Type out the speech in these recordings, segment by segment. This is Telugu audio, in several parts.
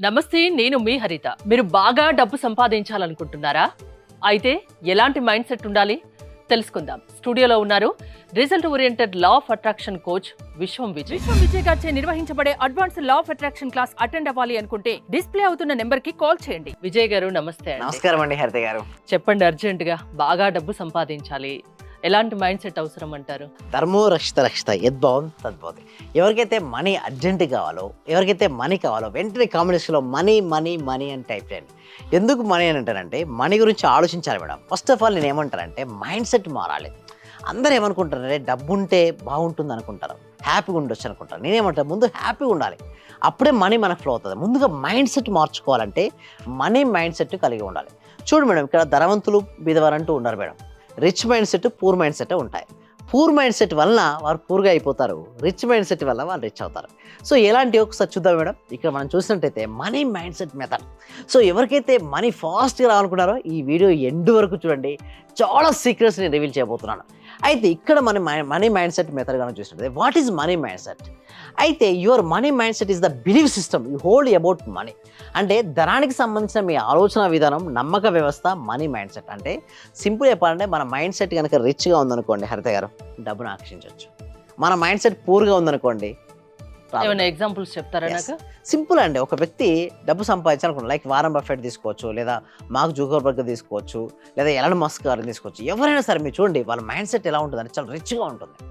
నమస్తే నేను మీ హరిత. మీరు బాగా డబ్బు సంపాదించాలనుకుంటున్నారా? అయితే ఎలాంటి మైండ్ సెట్ ఉండాలి? తెలుసుకుందాం. స్టూడియోలో ఉన్నారు result oriented law of attraction coach Vishwam Vijay. Vishwam Vijay గారిచే నిర్వహించబడే advance law of attraction class attend అవ్వాలి అనుకుంటే డిస్ప్లే అవుతున్న నెంబర్కి కాల్ చేయండి. విజయ్ గారు నమస్తే నమస్కారం అండి హరిత గారు. చెప్పండి అర్జెంట్గా బాగా డబ్బు సంపాదించాలి. ఎలాంటి మైండ్ సెట్ అవసరం అంటారు ధర్మో రక్షిత రక్షిత యద్భావం తద్భవతి ఎవరికైతే మనీ అర్జెంట్ కావాలో ఎవరికైతే మనీ కావాలో వెంటనే కాంబినేషన్లో మనీ మనీ మనీ అని టైప్ చేయండి. ఎందుకు మనీ అని అంటారంటే మనీ గురించి ఆలోచించాలి మేడం. ఫస్ట్ ఆఫ్ ఆల్ నేను ఏమంటానంటే మైండ్ సెట్ మారాలి. అందరూ ఏమనుకుంటారంటే డబ్బు ఉంటే బాగుంటుంది అనుకుంటారు. హ్యాపీగా ఉండొచ్చు అనుకుంటారు. నేనేమంటాను ముందు హ్యాపీగా ఉండాలి. అప్పుడే మనీ మనకు ఫ్లో అవుతుంది. ముందుగా మైండ్ సెట్ మార్చుకోవాలంటే మనీ మైండ్ సెట్ కలిగి ఉండాలి. చూడు మేడం ఇక్కడ ధనవంతులు బీదవారంటూ ఉన్నారు madam. Rich mind set poor mind set ఉంటాయి. పూర్ మైండ్ సెట్ వలన వారు పూర్గా అయిపోతారు. రిచ్ మైండ్ సెట్ వల్ల వాళ్ళు రిచ్ అవుతారు. సో ఎలాంటి ఒకసారి చూద్దాం మేడం. ఇక్కడ మనం చూసినట్టయితే money mind set method so ఎవరికైతే మనీ ఫాస్ట్గా రావాలనుకున్నారో ఈ వీడియో ఎండ్ వరకు చూడండి. చాలా సీక్రెట్స్ని రివీల్ చేయబోతున్నాను. అయితే ఇక్కడ మన మనీ మైండ్ సెట్ మెథడ్ కనుక చూసినట్టయితే what is money mind set అయితే your money mind set is the believe system you hold about money అంటే ధనానికి సంబంధించిన మీ ఆలోచన విధానం నమ్మక వ్యవస్థ మనీ మైండ్ సెట్ అంటే సింపుల్ చెప్పాలంటే మన మైండ్ సెట్ కనుక రిచ్గా ఉందనుకోండి హరిత గారు డబ్బును ఆకర్షించవచ్చు. మన మైండ్ సెట్ పూర్గా ఉందనుకోండి ఏమైనా ఎగ్జాంపుల్స్ చెప్తారా. నాకు? సింపుల్ అండి. ఒక వ్యక్తి డబ్బు సంపాదించాలనుకున్నాడు. లైక్ వారం బఫెట్ తీసుకోవచ్చు లేదా మార్క్ జూకర్బర్గ్ తీసుకోవచ్చు లేదా ఎలన్ మస్క్ గారిని తీసుకోవచ్చు. ఎవరైనా సరే మీరు చూడండి వాళ్ళ మైండ్ సెట్ ఎలా ఉంటుంది అంటే చాలా రిచ్గా ఉంటుంది.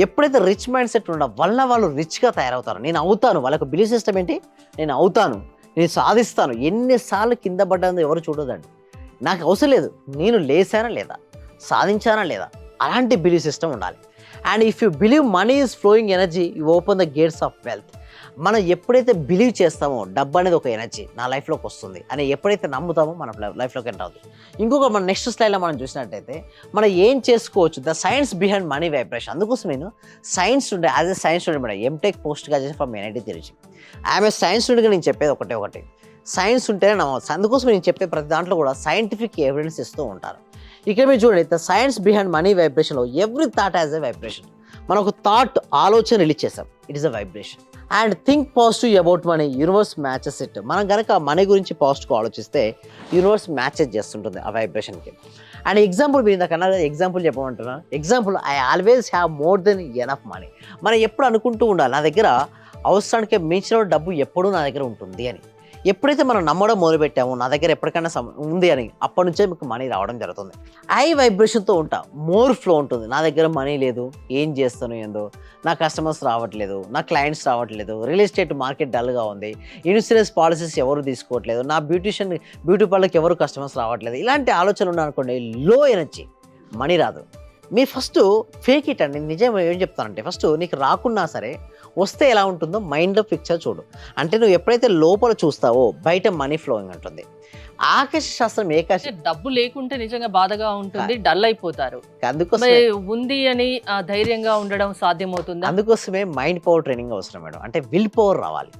ఎప్పుడైతే రిచ్ మైండ్ సెట్ ఉండడం వల్ల వాళ్ళు రిచ్గా తయారవుతారు నేను అవుతాను. వాళ్ళకు బిలీఫ్ సిస్టమ్ ఏంటి? నేను అవుతాను. నేను సాధిస్తాను. ఎన్నిసార్లు కింద పడ్డాను ఎవరు చూడదండి. నాకు అవసరం లేదు. నేను లేసానా లేదా? సాధించానా లేదా? అలాంటి బిలీవ్ సిస్టమ్ ఉండాలి. And if you believe money is flowing energy you open the gates of wealth మనం ఎప్పుడైతే బిలీవ్ చేస్తామో డబ్బు అనేది ఒక ఎనర్జీ నా లైఫ్లోకి వస్తుంది. అని ఎప్పుడైతే నమ్ముతామో మన లైఫ్లోకి ఎంటర్ అవుతుంది. ఇంకొక మన నెక్స్ట్ స్లైడ్లో మనం చూసినట్టయితే మనం ఏం చేసుకోవచ్చు? The science behind money vibration అందుకోసం నేను సైన్స్ ఉండే as a science student madam M Tech పోస్ట్గా చేసి ఫ్రమ్ ఎన్ఐటీ తెలిసి ఆమె సైన్స్ స్టూడెంట్గా నేను చెప్పేది ఒకటే ఒకటి. సైన్స్ ఉంటేనే నమ్మవచ్చు. అందుకోసం నేను చెప్పే ప్రతి దాంట్లో కూడా సైంటిఫిక్ ఎవిడెన్స్ ఇస్తూ ఉంటారు. ఇక్కడ మీరు చూడండి the science behind money వైబ్రేషన్లో every thought as a vibration మనం ఒక థాట్ ఆలోచన రిలీజ్ చేసాం it is a vibration and think positive about money universe matches it మనం కనుక మనీ గురించి పాజిటివ్ ఆలోచిస్తే యూనివర్స్ మ్యాచెస్ చేస్తుంటుంది ఆ వైబ్రేషన్కి అండ్ ఎగ్జాంపుల్ మీరు ఇందాకన్నా example చెప్పమంటున్నా. Example I always have more then enough money మనం ఎప్పుడు అనుకుంటూ ఉండాలి నా దగ్గర అవసరానికి మించిన డబ్బు ఎప్పుడూ నా దగ్గర ఉంటుంది అని. ఎప్పుడైతే మనం నమ్మడం మొదలుపెట్టామో నా దగ్గర ఎప్పటికైనా సమ- ఉంది అని అప్పటి నుంచే మీకు మనీ రావడం జరుగుతుంది. ఐ వైబ్రేషన్తో ఉంటా మోర్ ఫ్లో ఉంటుంది. నా దగ్గర మనీ లేదు ఏం చేస్తాను ఏందో నా కస్టమర్స్ రావట్లేదు నా క్లయింట్స్ రావట్లేదు రియల్ ఎస్టేట్ మార్కెట్ డల్గా ఉంది ఇన్సూరెన్స్ పాలసీస్ ఎవరు తీసుకోవట్లేదు నా బ్యూటిషియన్ బ్యూటీ పార్లర్కి ఎవరు కస్టమర్స్ రావట్లేదు ఇలాంటి ఆలోచనలు ఉన్నాయనుకోండి లో ఎనర్జీ మనీ రాదు. మీ ఫస్ట్ ఫేక్ ఇట్ అండి. నిజం ఏం చెప్తానంటే ఫస్ట్ నీకు రాకున్నా సరే వస్తే ఎలా ఉంటుందో మైండ్లో పిక్చర్ చూడు. అంటే నువ్వు ఎప్పుడైతే లోపల చూస్తావో బయట మనీ ఫ్లోయింగ్ ఉంటుంది ఆకాశ శాస్త్రం ఏకాశ డబ్బు లేకుంటే నిజంగా బాధగా ఉంటుంది డల్ అయిపోతారు. అందుకోసమే మరి ఉంది అని ధైర్యంగా ఉండడం సాధ్యమవుతుందా? అందుకోసమే మైండ్ పవర్ ట్రైనింగ్ అవసరం మేడం. అంటే విల్ పవర్ రావాలి.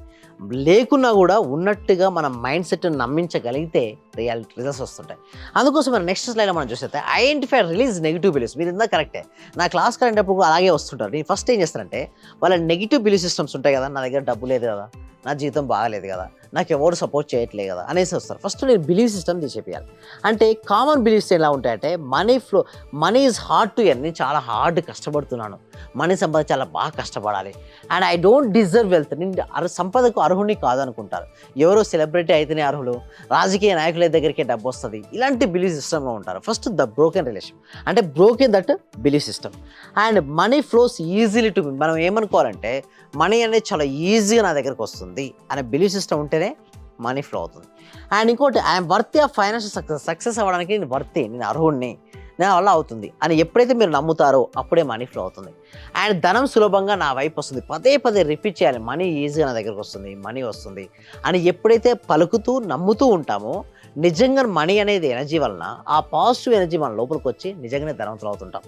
లేకున్నా కూడా ఉన్నట్టుగా మన మైండ్ సెట్ను నమ్మించగలిగితే రియాలిటీ రిజల్ట్స్ వస్తుంటాయి. అందుకోసం మనం నెక్స్ట్ స్లైడ్ మనం చూస్తే ఐడెంటిఫై రిలీజ్ నెగిటివ్ బిలీఫ్స్ మీరు ఇందా కరెక్టే. నా క్లాస్ కలిగినప్పుడు అలాగే వస్తుంటారు. నేను ఫస్ట్ ఏం చేస్తానంటే వాళ్ళ నెగిటివ్ బిలీఫ్ సిస్టమ్స్ ఉంటాయి కదా నా దగ్గర డబ్బు లేదు కదా. నా జీవితం బాగాలేదు కదా నాకు ఎవరు సపోర్ట్ చేయట్లేదు కదా అనేసి వస్తారు. ఫస్ట్ నేను బిలీవ్ సిస్టమ్ తీసేయాలి అంటే కామన్ బిలీఫ్స్ ఎలా ఉంటాయంటే money flow money is hard to earn నేను చాలా హార్డ్ కష్టపడుతున్నాను. మనీ సంపద చాలా బాగా కష్టపడాలి. And I don't deserve wealth నేను అర్ సంపదకు అర్హుని కాదనుకుంటారు. ఎవరో సెలబ్రిటీ అయితేనే అర్హులు. రాజకీయ నాయకుల దగ్గరికి డబ్బు వస్తుంది. ఇలాంటి బిలీఫ్ సిస్టమ్లో ఉంటారు. ఫస్ట్ ద బ్రోకెన్ రిలేషన్ అంటే broken that belief system and money flows easily to మనం ఏమనుకోవాలంటే మనీ అనేది చాలా ఈజీగా నా దగ్గరకు వస్తుంది. అనే బిలీఫ్ సిస్టమ్ ఉంటేనే మనీ ఫ్లో అవుతుంది. అండ్ ఇంకోటి I'm worth of financial success success అవ్వడానికి నేను వర్తి నేను అర్హుడిని నా వల్ల అవుతుంది అని ఎప్పుడైతే మీరు నమ్ముతారో అప్పుడే మనీ ఫ్లో అవుతుంది. అండ్ ధనం సులభంగా నా వైపు వస్తుంది. పదే పదే రిపీట్ చేయాలి. మనీ ఈజీగా నా దగ్గరకు వస్తుంది మనీ వస్తుంది అని ఎప్పుడైతే పలుకుతూ నమ్ముతూ ఉంటామో నిజంగా మనీ అనేది ఎనర్జీ వలన ఆ పాజిటివ్ ఎనర్జీ మన లోపలికి వచ్చి నిజంగానే ధనవంతులు అవుతుంటాం.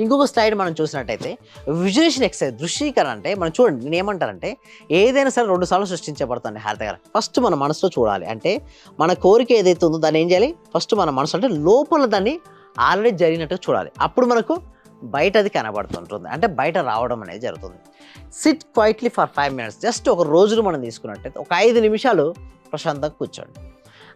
ఇంకొక స్లైడ్ మనం చూసినట్టయితే విజులేషన్ ఎక్సైజ్ దృశ్యీకరణ అంటే మనం చూడండి నేను ఏమంటారంటే ఏదైనా సరే రెండు సార్లు సృష్టించబడుతుంది హారత గారు ఫస్ట్ మన మనసులో చూడాలి. అంటే మన కోరిక ఏదైతే ఉందో దాన్ని ఏం చేయాలి? ఫస్ట్ మన మనసు అంటే లోపల దాన్ని ఆల్రెడీ జరిగినట్టుగా చూడాలి. అప్పుడు మనకు బయట అది కనబడుతుంటుంది. అంటే బయట రావడం అనేది జరుగుతుంది. Sit quietly for five minutes just ఒక రోజును మనం తీసుకున్నట్టయితే ఒక ఐదు నిమిషాలు ప్రశాంతంగా కూర్చోండి.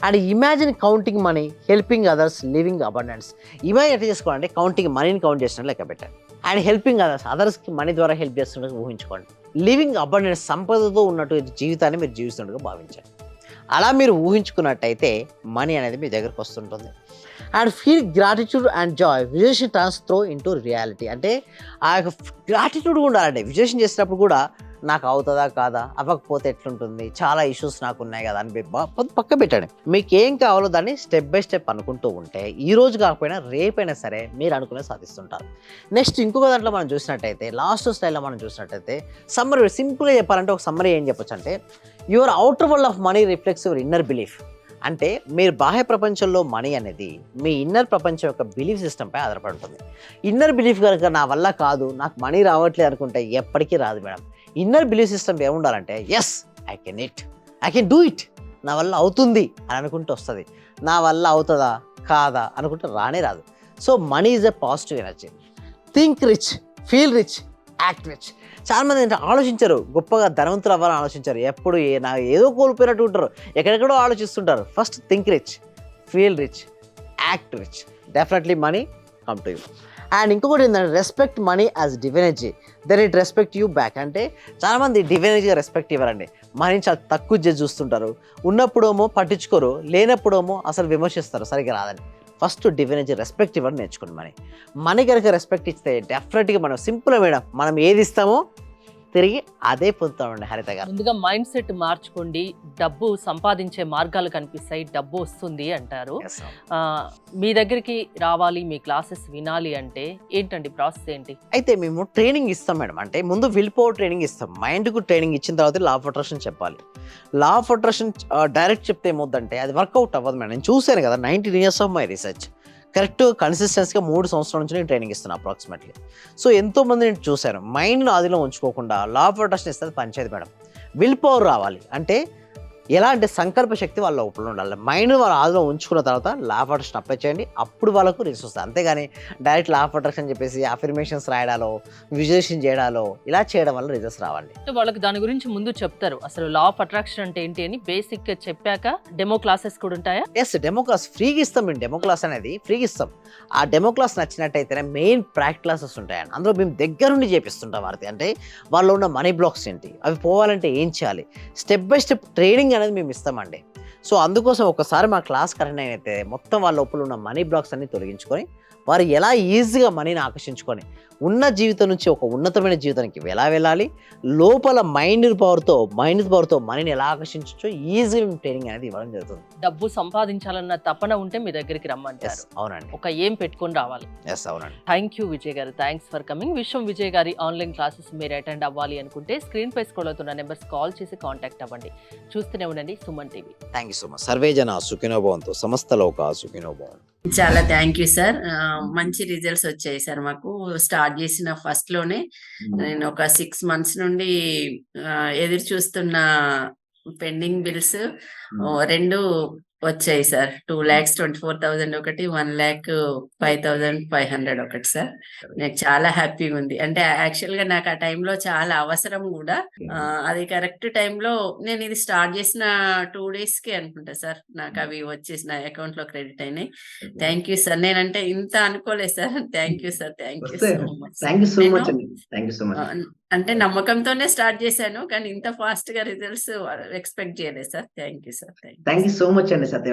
And imagine counting money helping others living abundance imagine ఎట్లా చేసుకోవాలంటే కౌంటింగ్ మనీని కౌంట్ చేసినట్టు లెక్క పెట్టండి అండ్ హెల్పింగ్ అదర్స్ అదర్స్కి మనీ ద్వారా హెల్ప్ చేస్తున్నట్టు ఊహించుకోండి. లివింగ్ అబండెన్స్ సంపదతో ఉన్నట్టు జీవితాన్ని మీరు జీవిస్తున్నట్టుగా భావించండి. అలా మీరు ఊహించుకున్నట్టయితే మనీ అనేది మీ దగ్గరకు వస్తుంటుంది. And feel gratitude and joy vision transform into reality అంటే ఆ యొక్క గ్రాటిట్యూడ్ ఉండాలండి. విజేషన్ చేసినప్పుడు కూడా నాకు అవుతుందా కాదా? అవ్వకపోతే ఎట్లుంటుంది? చాలా ఇష్యూస్ నాకు ఉన్నాయి కదా అని పక్క పెట్టండి. మీకు ఏం కావాలో దాన్ని స్టెప్ బై స్టెప్ అనుకుంటూ ఉంటే ఈ రోజు కాకపోయినా రేపైనా సరే మీరు అనుకునే సాధిస్తుంటారు. నెక్స్ట్ ఇంకొక దాంట్లో మనం చూసినట్టయితే లాస్ట్ స్టైల్లో మనం చూసినట్టయితే సమ్మరీ సింపుల్గా చెప్పాలంటే ఒక సమ్మరీ ఏం చెప్పొచ్చు అంటే your outer world of money reflects your inner belief అంటే మీరు బాహ్య ప్రపంచంలో మనీ అనేది మీ ఇన్నర్ ప్రపంచం యొక్క బిలీఫ్ సిస్టంపై ఆధారపడి ఉంటుంది. ఇన్నర్ బిలీఫ్ కనుక నా వల్ల కాదు నాకు మనీ రావట్లేదు అనుకుంటే ఎప్పటికీ రాదు madam. Inner belief system ఏముండాలంటే yes I can it I can do it నా వల్ల అవుతుంది అని అనుకుంటూ వస్తుంది. నా వల్ల అవుతుందా? కాదా? అనుకుంటే రానే రాదు. So money is a positive energy think rich feel rich act rich చాలామంది ఏంటంటే ఆలోచించరు. గొప్పగా ధనవంతులు అవ్వాలని ఆలోచించారు. ఎప్పుడు ఏ నా ఏదో కోల్పోయినట్టు ఉంటారు. ఎక్కడెక్కడో ఆలోచిస్తుంటారు. First think rich feel rich act rich definitely money come to you and ఇంకొకటి ఏంటంటే respect money as divine energy then it respect you back అంటే చాలామంది డివెనర్జీగా రెస్పెక్ట్ ఇవ్వరండి. మనీని చాలా తక్కువ చేసి చూస్తుంటారు. ఉన్నప్పుడేమో పట్టించుకోరు లేనప్పుడేమో అసలు విమర్శిస్తారు. సరిగ్గా రాదని ఫస్ట్ డివెనర్జీ రెస్పెక్ట్ ఇవ్వడం నేర్చుకోండి మనీ మనీ కనుక రెస్పెక్ట్ ఇస్తే డెఫినెట్గా మనం సింపుల్ మేడం మనం ఏది ఇస్తామో తిరిగి అదే పొందుతామండి హరిత గారు. ముందుగా మైండ్ సెట్ మార్చుకోండి డబ్బు సంపాదించే మార్గాలు కనిపిస్తాయి డబ్బు వస్తుంది అంటారు. మీ దగ్గరికి రావాలి మీ క్లాసెస్ వినాలి అంటే ఏంటండి ప్రాసెస్ ఏంటి? అయితే మేము ట్రైనింగ్ ఇస్తాం మేడం. అంటే ముందు విల్ పవర్ ట్రైనింగ్ ఇస్తాం. మైండ్కు ట్రైనింగ్ ఇచ్చిన తర్వాత లా ఆఫ్ అట్రాక్షన్ చెప్పాలి. లా ఆఫ్ అట్రాక్షన్ డైరెక్ట్ చెప్తే ఏమవుద్దంటే అది వర్కౌట్ అవ్వదు మేడం. నేను చూశాను కదా nineteen years of my research. Correct కన్సిస్టెన్సీగా మూడు సంవత్సరాల నుంచి నేను ట్రైనింగ్ ఇస్తున్నాను అప్రాక్సిమేట్లీ సో ఎంతోమంది నేను చూశాను. మైండ్ను ఆదిలో ఉంచుకోకుండా లా ఆఫ్ అట్రాక్షన్ ఇస్తే పనిచేయదు మేడం. విల్ పవర్ రావాలి. అంటే ఎలా అంటే సంకల్ప శక్తి వాళ్ళ లోపల ఉండాలి? మైండ్ వాళ్ళ ఆదిలో ఉంచుకున్న తర్వాత లా ఆఫ్ అట్రాక్షన్ అప్లై చేయండి. అప్పుడు వాళ్ళకు రిజల్ట్స్ వస్తాయి అంతేగాని డైరెక్ట్ లా ఆఫ్ అట్రాక్షన్ చెప్పేసి అఫర్మేషన్స్ రాయడాలో విజువేషన్ చేయడాలో ఇలా చేయడం వల్ల రిజల్ట్స్ రావండి. వాళ్ళకి దాని గురించి ముందు చెప్తారు. అసలు లా ఆఫ్ అట్రాక్షన్ అంటే ఏంటి అని బేసిక్గా చెప్పాక డెమో క్లాసెస్ కూడా ఉంటాయా? ఎస్ డెమో క్లాస్ ఫ్రీగా ఇస్తాం మేము. డెమో క్లాస్ అనేది ఫ్రీగా ఇస్తాం. ఆ డెమో క్లాస్ నచ్చినట్టయితేనే మెయిన్ ప్రాక్ట్ క్లాసెస్ ఉంటాయండి. అందులో మేము దగ్గరుండి చేపిస్తుంటాం వారికి అంటే వాళ్ళు ఉన్న మనీ బ్లాక్స్ ఏంటి? అవి పోవాలంటే ఏం చేయాలి? స్టెప్ బై స్టెప్ ట్రైనింగ్ అనేది మేము ఇస్తామండి. సో అందుకోసం ఒకసారి మా క్లాస్ కరెక్ట్ అయితే మొత్తం వాళ్ళ లోపల ఉన్న మనీ బ్లాక్స్ అన్ని తొలగించుకొని వారు ఎలా ఈజీగా మనీని ఆకర్షించుకొని ఉన్న జీవితం నుంచి ఒక ఉన్నతమైన జీవితానికి ఎలా వెళ్ళాలి? లోపల మైండ్ పవర్తో మైండ్ పవర్తో మనీని ఎలా ఆకర్షించవచ్చో ఈజీగా మేము ట్రైనింగ్ అనేది ఇవ్వడం జరుగుతుంది. డబ్బు సంపాదించాలన్న తపన ఉంటే మీ దగ్గరికి రమ్మంటారు. అవునండి. ఒక ఏం పెట్టుకొని రావాలి? ఎస్ అవునండి. Thank you Vijay garu. Thanks for coming Vishwam Vijay గారి ఆన్లైన్ క్లాసెస్ మీరు అటెండ్ అవ్వాలి అనుకుంటే స్క్రీన్ పై స్క్రోల్ అవుతున్న నెంబర్స్ కాల్ చేసి కాంటాక్ట్ అవ్వండి. చూస్తూనే ఉండండి Suman TV. Thank you so much survey జన సుఖినో భవంతు సమస్త లోక సుఖినో భవంతు చాలా థ్యాంక్ యూ సార్ మంచి రిజల్ట్స్ వచ్చాయి సార్ మాకు. స్టార్ట్ చేసిన ఫస్ట్లోనే. నేను ఒక సిక్స్ మంత్స్ నుండి ఎదురు చూస్తున్న పెండింగ్ బిల్స్ రెండు వచ్చాయి sir. Two lakhs twenty four thousand ఒకటి one lakh five thousand five hundred ఒకటి సార్. నాకు చాలా హ్యాపీగా ఉంది. అంటే యాక్చువల్గా నాకు ఆ టైంలో చాలా అవసరం కూడా. ఆ, అది కరెక్ట్ టైంలో నేను ఇది స్టార్ట్ చేసిన టూ డేస్కి అనుకుంటా సార్. నాకు అవి వచ్చేసి నా అకౌంట్లో క్రెడిట్ అయినాయి. Thank you sir. నేనంటే ఇంత అనుకోలేదు sir. Thank you sir. Thank you so much అంటే నమ్మకంతోనే స్టార్ట్ చేశాను. కానీ ఇంత ఫాస్ట్గా రిజల్ట్స్ ఎక్స్పెక్ట్ చేయలేదు sir. Thank you sir. Thank you so much అండి. সাথে